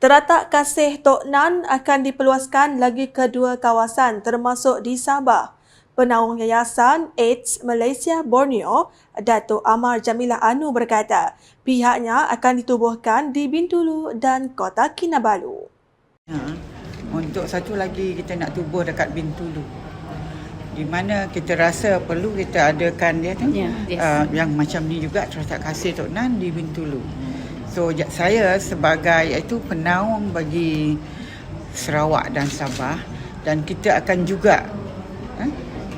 Teratak kasih Tok Nan akan diperluaskan lagi ke dua kawasan termasuk di Sabah. Penaung Yayasan AIDS Malaysia Borneo, Datuk Amar Jamilah Anu berkata, pihaknya akan ditubuhkan di Bintulu dan Kota Kinabalu. Ha, untuk satu lagi kita nak tubuh dekat Bintulu. Di mana kita rasa perlu kita adakan dia kan. Ya, yes. Uh, yang macam ni juga terasa kasih Tok Nan di Bintulu. So saya sebagai itu penaung bagi Sarawak dan Sabah dan kita akan juga eh,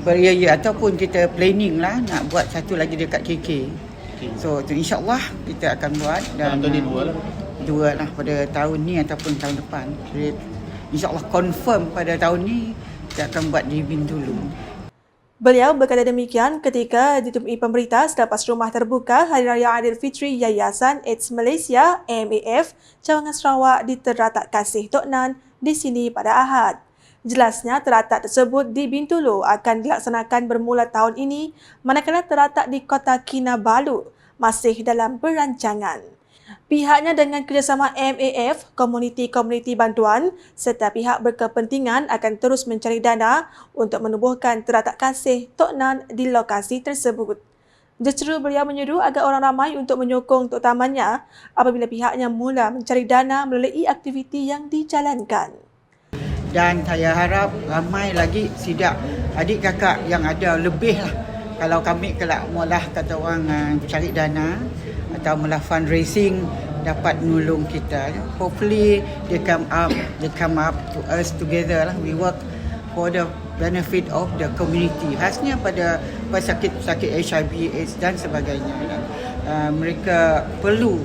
beria ataupun kita planning lah nak buat satu lagi dekat KK. So tu insyaAllah kita akan buat dan dua lah. dua lah pada tahun ni ataupun tahun depan. Jadi insyaAllah confirm pada tahun ni kita akan buat di Bintulu. Beliau berkata demikian ketika ditemui pemberita selepas rumah terbuka Hari Raya Aidilfitri Yayasan AIDS Malaysia MAF Cawangan Sarawak di Teratak Kasih Tok Nan di sini pada Ahad. Jelasnya teratak tersebut di Bintulu akan dilaksanakan bermula tahun ini manakala teratak di Kota Kinabalu masih dalam perancangan. Pihaknya dengan kerjasama MAF, komuniti-komuniti bantuan serta pihak berkepentingan akan terus mencari dana untuk menubuhkan teratak kasih Tok Nan di lokasi tersebut. Justeru beliau menyuruh agar orang ramai untuk menyokong terutamanya apabila pihaknya mula mencari dana melalui aktiviti yang dijalankan. Dan saya harap ramai lagi sidak adik kakak yang ada lebih lah. Kalau kami kelak mulah kata orang uh, cari dana atau mula fundraising dapat menolong kita. Hopefully they come up, they come up to us together lah. We work for the benefit of the community. Khasnya pada pesakit-pesakit HIV, AIDS dan sebagainya. Uh, mereka perlu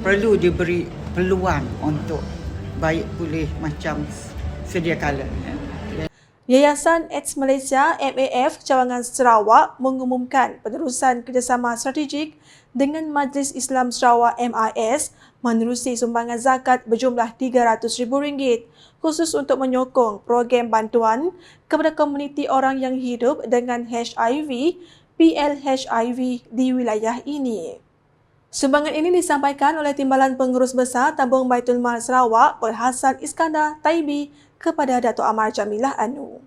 perlu diberi peluang untuk baik pulih macam sedia kala. ya. Yayasan AIDS Malaysia MAF Cawangan Sarawak mengumumkan penerusan kerjasama strategik dengan Majlis Islam Sarawak MIS menerusi sumbangan zakat berjumlah RM300,000 khusus untuk menyokong program bantuan kepada komuniti orang yang hidup dengan HIV, PLHIV di wilayah ini. Sumbangan ini disampaikan oleh Timbalan Pengurus Besar Tabung Baitul Mal Sarawak, Pol Hassan Iskandar Taibi kepada Datuk Amar Jamilah Anu.